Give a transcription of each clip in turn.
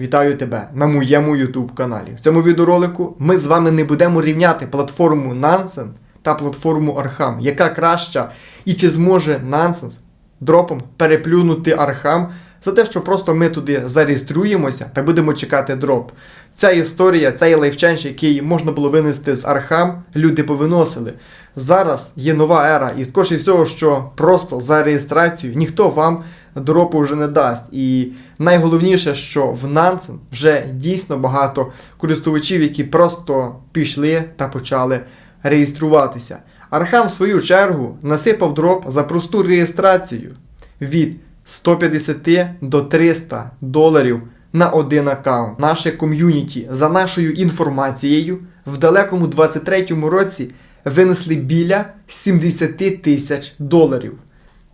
Вітаю тебе на моєму YouTube каналі. В цьому відеоролику ми з вами не будемо рівняти платформу Nansen та платформу Архам, яка краща, і чи зможе Nansen дропом переплюнути Arkham за те, що просто ми туди зареєструємося та будемо чекати дроп. Ця історія, цей лайфченч, який можна було винести з Arkham, люди повиносили. Зараз є нова ера, і скоріше всього, що просто за реєстрацію ніхто вам дропу вже не дасть. І найголовніше, що в Nansen вже дійсно багато користувачів, які просто пішли та почали реєструватися. Архам, в свою чергу, насипав дроп за просту реєстрацію від 150 до 300 доларів на один аккаунт. Наше ком'юніті, за нашою інформацією, в далекому 23-му році винесли біля 70 тисяч доларів.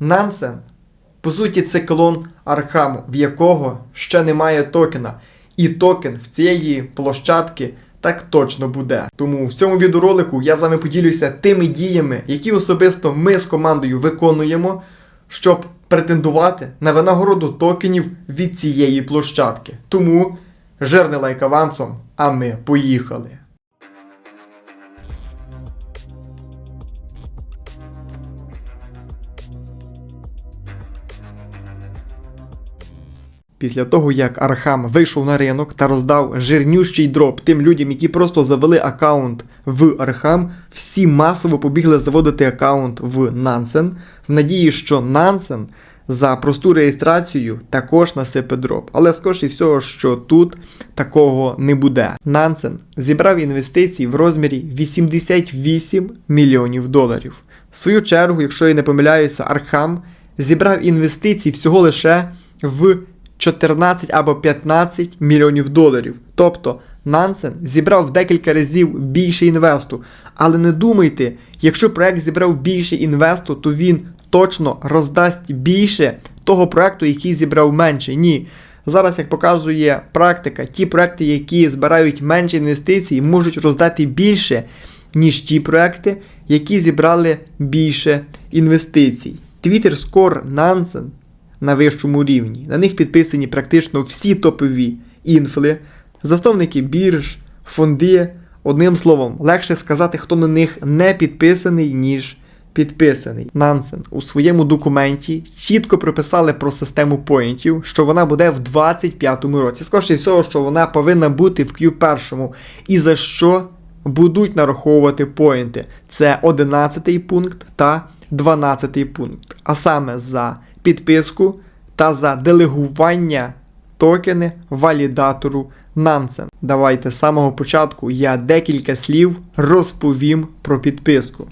Нансен по суті, це клон Архаму, в якого ще немає токена. І токен в цієї площадки так точно буде. Тому в цьому відеоролику я з вами поділюся тими діями, які особисто ми з командою виконуємо, щоб претендувати на винагороду токенів від цієї площадки. Тому жирний лайк авансом, а ми поїхали. Після того, як Архам вийшов на ринок та роздав жирнющий дроп тим людям, які просто завели аккаунт в Архам, всі масово побігли заводити аккаунт в Нансен, в надії, що Нансен за просту реєстрацію також насипе дроп. Але скоріше всього, що тут такого не буде. Нансен зібрав інвестицій в розмірі 88 мільйонів доларів. В свою чергу, якщо я не помиляюся, Архам зібрав інвестицій всього лише в 14 або 15 мільйонів доларів. Тобто Нансен зібрав в декілька разів більше інвесту. Але не думайте, якщо проект зібрав більше інвесту, то він точно роздасть більше того проекту, який зібрав менше. Ні. Зараз, як показує практика, ті проекти, які збирають менше інвестицій, можуть роздати більше, ніж ті проекти, які зібрали більше інвестицій. Twitter Score Nansen на вищому рівні. На них підписані практично всі топові інфли, засновники бірж, фонди. Одним словом, легше сказати, хто на них не підписаний, ніж підписаний. Нансен у своєму документі чітко прописали про систему поінтів, що вона буде в 25-му році. Скоріше всього, що вона повинна бути в Q1. І за що будуть нараховувати поінти? Це 11 пункт та 12 пункт. А саме за підписку та за делегування токени валідатору Nansen. Давайте з самого початку я декілька слів розповім про підписку.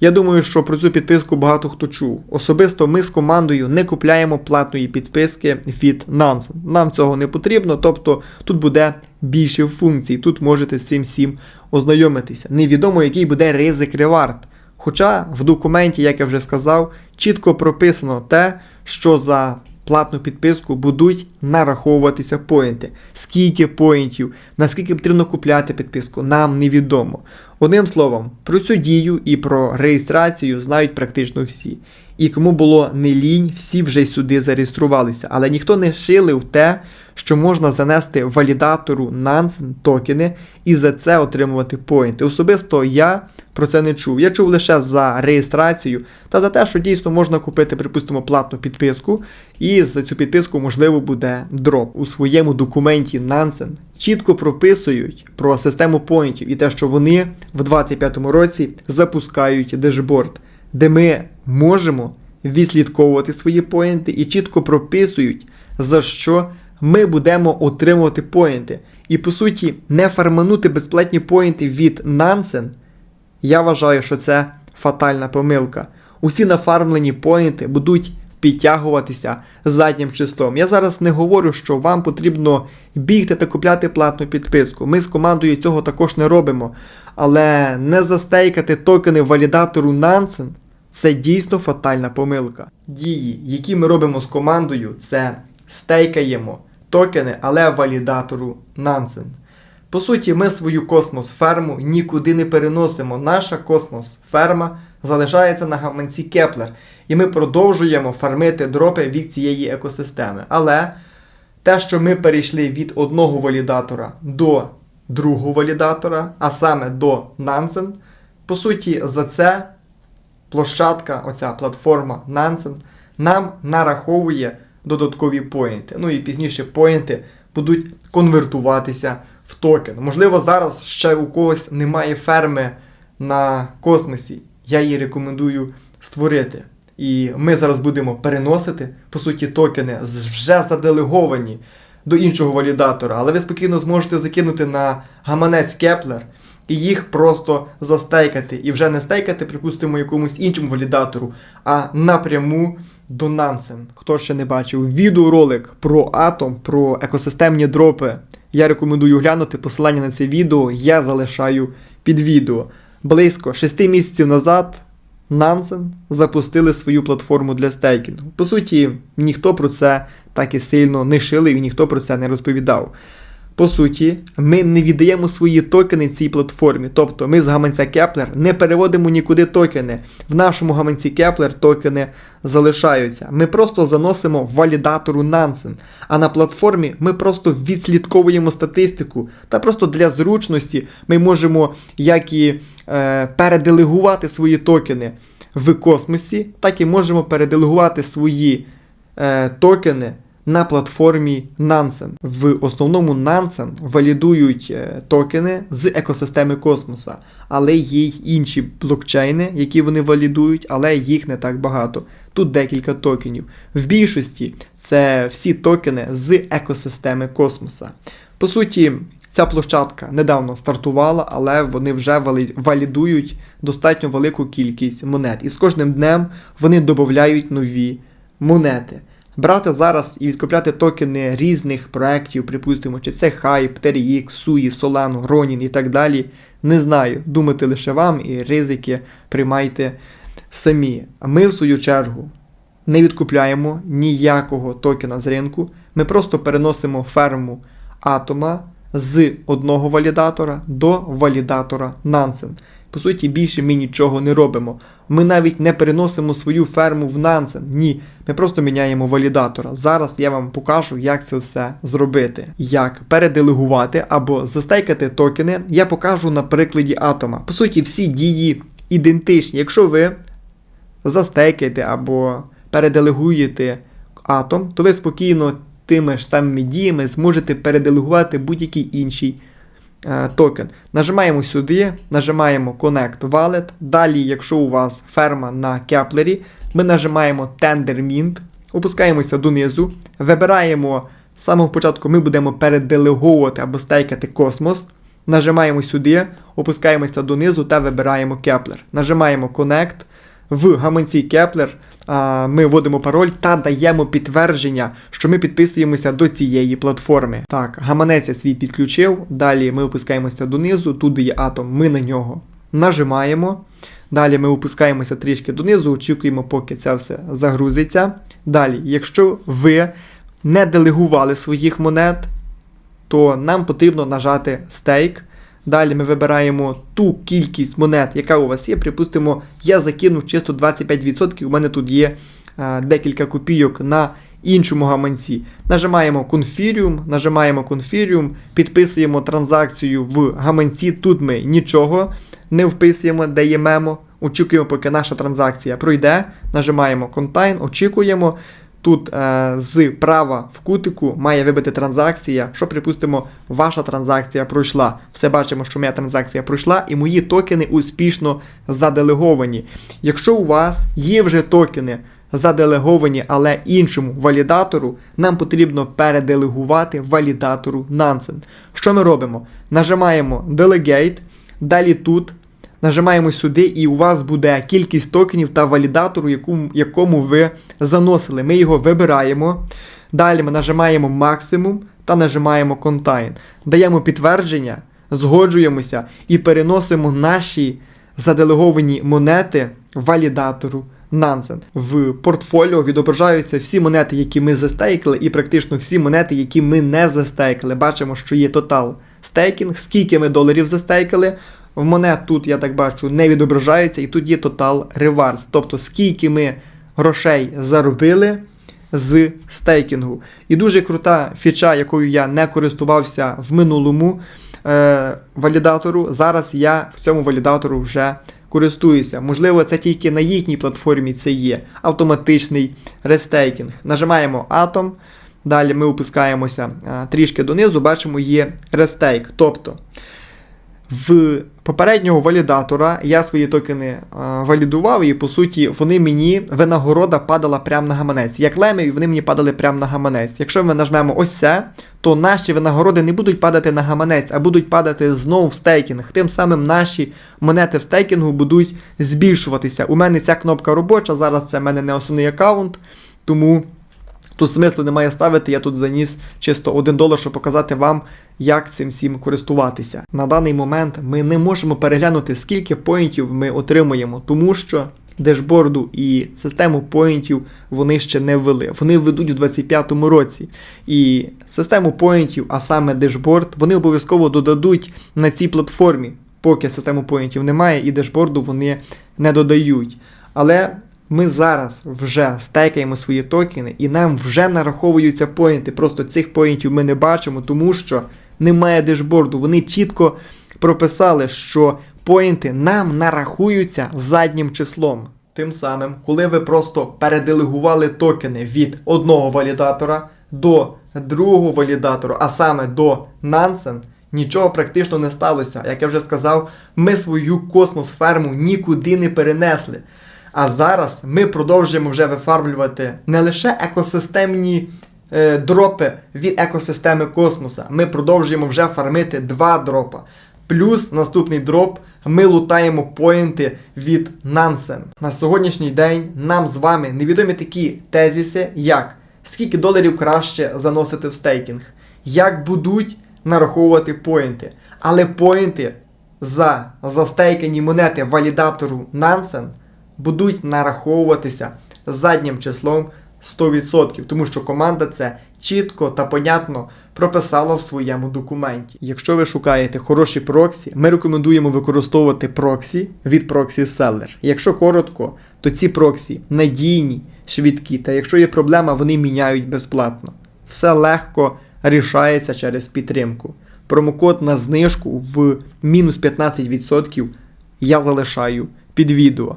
Я думаю, що про цю підписку багато хто чув. Особисто ми з командою не купляємо платної підписки від Nansen. Нам цього не потрібно, тобто тут буде більше функцій, тут можете з цим всім ознайомитися. Невідомо, який буде ризик ревард. Хоча в документі, як я вже сказав, чітко прописано те, що за платну підписку будуть нараховуватися поінти. Скільки поінтів, наскільки потрібно купляти підписку, нам невідомо. Одним словом, про цю дію і про реєстрацію знають практично всі. І кому було не лінь, всі вже сюди зареєструвалися, але ніхто не шилив те, що можна занести валідатору Nansen токени і за це отримувати поінти. Особисто я про це не чув. Я чув лише за реєстрацію та за те, що дійсно можна купити, припустимо, платну підписку, і за цю підписку, можливо, буде дроп. У своєму документі Nansen чітко прописують про систему поінтів і те, що вони в 2025 році запускають дешборд, де ми можемо відслідковувати свої поінти і чітко прописують, за що ми будемо отримувати поінти. І по суті, не фарманути безплатні поінти від Nansen, я вважаю, що це фатальна помилка. Усі нафармлені поінти будуть підтягуватися заднім числом. Я зараз не говорю, що вам потрібно бігти та купляти платну підписку. Ми з командою цього також не робимо. Але не застейкати токени валідатору Nansen це дійсно фатальна помилка. Дії, які ми робимо з командою, це стейкаємо токени, але валідатору Nansen. По суті, ми свою космос-ферму нікуди не переносимо. Наша космос-ферма залишається на гаманці Кеплер. І ми продовжуємо фармити дропи від цієї екосистеми. Але Те, що ми перейшли від одного валідатора до другого валідатора, а саме до Nansen, по суті, за це площадка, оця платформа Nansen, нам нараховує додаткові поінти. Ну і пізніше поінти будуть конвертуватися в токен. Можливо, зараз ще у когось немає ферми на космосі. Я її рекомендую створити. І ми зараз будемо переносити, по суті, токени вже заделеговані до іншого валідатора, але ви спокійно зможете закинути на гаманець Kepler і їх просто застейкати. І вже не стейкати, припустимо, якомусь іншому валідатору, а напряму до Nansen. Хто ще не бачив відеоролик про атом, про екосистемні дропи, я рекомендую глянути. Посилання на це відео я залишаю під відео. Близько 6 місяців назад Nansen запустили свою платформу для стейкінгу. По суті, ніхто про це так і сильно не шилив і ніхто про це не розповідав. По суті, ми не віддаємо свої токени цій платформі. Тобто ми з гаманця Kepler не переводимо нікуди токени. В нашому гаманці Kepler токени залишаються. Ми просто заносимо валідатору Nansen. А на платформі ми просто відслідковуємо статистику. Та просто для зручності ми можемо як і е, переделегувати свої токени в космосі, так і можемо переделегувати свої е, токени на платформі Nansen. В основному Nansen валідують е, токени з екосистеми космоса, але є й інші блокчейни, які вони валідують, але їх не так багато. Тут декілька токенів. В більшості це всі токени з екосистеми космоса. По суті, ця площадка недавно стартувала, але вони вже валідують достатньо велику кількість монет. І з кожним днем вони додають нові монети. Брати зараз і відкупляти токени різних проєктів, припустимо, чи це Hype, TRX, SUI, Solano, Ronin і так далі. Не знаю. Думати лише вам і ризики приймайте самі. А ми, в свою чергу, не відкупляємо ніякого токена з ринку. Ми просто переносимо ферму атома з одного валідатора до валідатора Nansen. По суті, більше ми нічого не робимо. Ми навіть не переносимо свою ферму в Nansen. Ні, ми просто міняємо валідатора. Зараз я вам покажу, як це все зробити. Як переделегувати або застейкати токени, я покажу на прикладі атома. По суті, всі дії ідентичні. Якщо ви застейкаєте або переделегуєте атом, то ви спокійно тими ж самими діями зможете переделегувати будь-який інший токен. Нажимаємо сюди, нажимаємо Connect Wallet. Далі, якщо у вас ферма на Кеплері, ми нажимаємо Tender Mint, опускаємося донизу, вибираємо з самого початку, ми будемо переделеговувати або стейкати космос. Нажимаємо сюди, опускаємося донизу та вибираємо Kepler. Нажимаємо Connect. В гаманці Kepler ми вводимо пароль та даємо підтвердження, що ми підписуємося до цієї платформи. Так, гаманець я свій підключив. Далі ми опускаємося донизу, тут є атом, ми на нього нажимаємо. Далі ми опускаємося трішки донизу, очікуємо, поки це все загрузиться. Далі, якщо ви не делегували своїх монет, то нам потрібно нажати стейк. Далі ми вибираємо ту кількість монет, яка у вас є. Припустимо, я закинув чисто 25%. У мене тут є е, декілька копійок на іншому гаманці. Нажимаємо Confirium, нажимаємо Confirium, підписуємо транзакцію в гаманці. Тут ми нічого не вписуємо, даємо, очікуємо, поки наша транзакція пройде. Нажимаємо Contain, очікуємо. Тут е, з права в кутику має вибити транзакція, що, припустимо, ваша транзакція пройшла. Все бачимо, що моя транзакція пройшла, і мої токени успішно заделеговані. Якщо у вас є вже токени заделеговані, але іншому валідатору, нам потрібно переделегувати валідатору Nansen. Що ми робимо? Нажимаємо Delegate, далі тут. Нажимаємо сюди, і у вас буде кількість токенів та валідатору, яку, якому ви заносили. Ми його вибираємо. Далі ми нажимаємо максимум та нажимаємо Contain. Даємо підтвердження, згоджуємося і переносимо наші заделеговані монети валідатору Nansen. В портфоліо відображаються всі монети, які ми застейкали, і практично всі монети, які ми не застейкали. Бачимо, що є тотал стейкінг, скільки ми доларів застейкали. В монет тут, я так бачу, не відображається, і тут є Total Rewards. Тобто, скільки ми грошей заробили з стейкінгу. І дуже крута фіча, якою я не користувався в минулому е, валідатору. Зараз я в цьому валідатору вже користуюся. Можливо, це тільки на їхній платформі це є автоматичний рестейкінг. Нажимаємо Atom. Далі ми опускаємося трішки донизу, бачимо, є рестейк. Тобто в попереднього валідатора я свої токени а, валідував, і по суті вони мені винагорода падала прямо на гаманець. Як леми, вони мені падали прямо на гаманець. Якщо ми нажмемо ось це, то наші винагороди не будуть падати на гаманець, а будуть падати знову в стейкінг. Тим самим наші монети в стейкінгу будуть збільшуватися. У мене ця кнопка робоча, зараз це в мене не основний аккаунт, тому. Тут смислу немає ставити, я тут заніс чисто 1 долар, щоб показати вам, як цим всім користуватися. На даний момент ми не можемо переглянути, скільки поінтів ми отримуємо, тому що дешборду і систему поінтів вони ще не ввели. Вони введуть у 2025 році. І систему поінтів, а саме дешборд, вони обов'язково додадуть на цій платформі, поки систему поінтів немає, і дешборду вони не додають. Але ми зараз вже стейкаємо свої токени, і нам вже нараховуються поінти. Просто цих поінтів ми не бачимо, тому що немає дешборду. Вони чітко прописали, що поінти нам нарахуються заднім числом. Тим самим, коли ви просто переделегували токени від одного валідатора до другого валідатора, а саме до Nansen, нічого практично не сталося. Як я вже сказав, ми свою космос-ферму нікуди не перенесли. А зараз ми продовжуємо вже вифармлювати не лише екосистемні е, дропи від екосистеми космоса. Ми продовжуємо вже фармити два дропа. Плюс наступний дроп ми лутаємо поінти від Nansen. На сьогоднішній день нам з вами невідомі такі тезіси, як скільки доларів краще заносити в стейкінг, як будуть нараховувати поінти. Але поінти за застейкані монети валідатору Nansen будуть нараховуватися заднім числом 100%, тому що команда це чітко та понятно прописала в своєму документі. Якщо ви шукаєте хороші проксі, ми рекомендуємо використовувати проксі від Proxy Seller. Якщо коротко, то ці проксі надійні, швидкі, та якщо є проблема, вони міняють безплатно. Все легко рішається через підтримку. Промокод на знижку в мінус 15% я залишаю під відео.